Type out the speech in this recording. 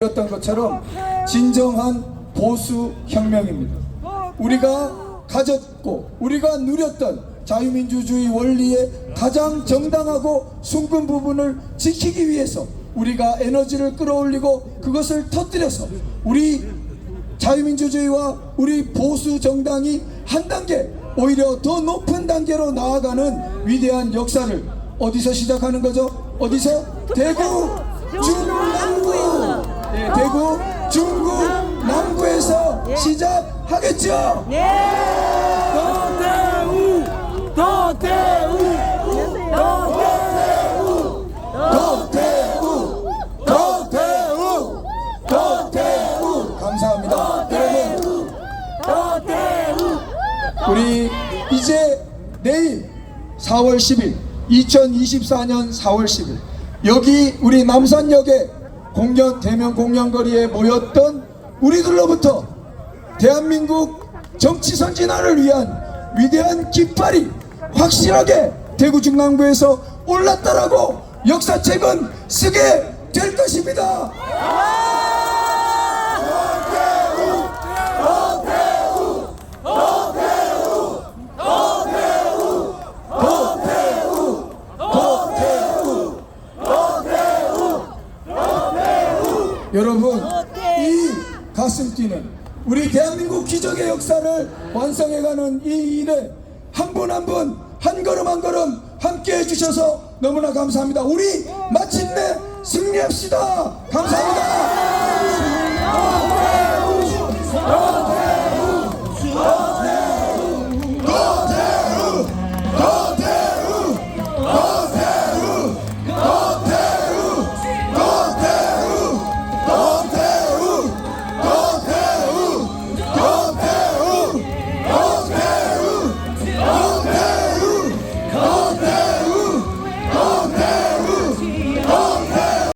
었던 것처럼 진정한 보수 혁명입니다. 우리가 가졌고 우리가 누렸던 자유민주주의 원리의 가장 정당하고 숨근 부분을 지키기 위해서 우리가 에너지를 끌어올리고 그것을 터뜨려서 우리 자유민주주의와 우리 보수 정당이 한 단계 오히려 더 높은 단계로 나아가는 위대한 역사를 어디서 시작하는 거죠? 어디서? 대구 대구 중구 남구에서 시작하겠죠. 도태우 도태우 도태우 도태우 도태우 도태우. 감사합니다. 여러분. 우리 이제 내일 4월 10일 2024년 4월 10일. 여기 우리 남산역에 공연 대면 공연거리에 모였던 우리들로부터 대한민국 정치 선진화를 위한 위대한 깃발이 확실하게 대구 중랑구에서 올랐다라고 역사책은 쓰게 될 것입니다. 여러분 이 가슴 뛰는 우리 대한민국 기적의 역사를 완성해가는 이 일에 한 분 한 분 한 걸음 한 걸음 함께 해주셔서 너무나 감사합니다. 우리 마침내 승리합시다.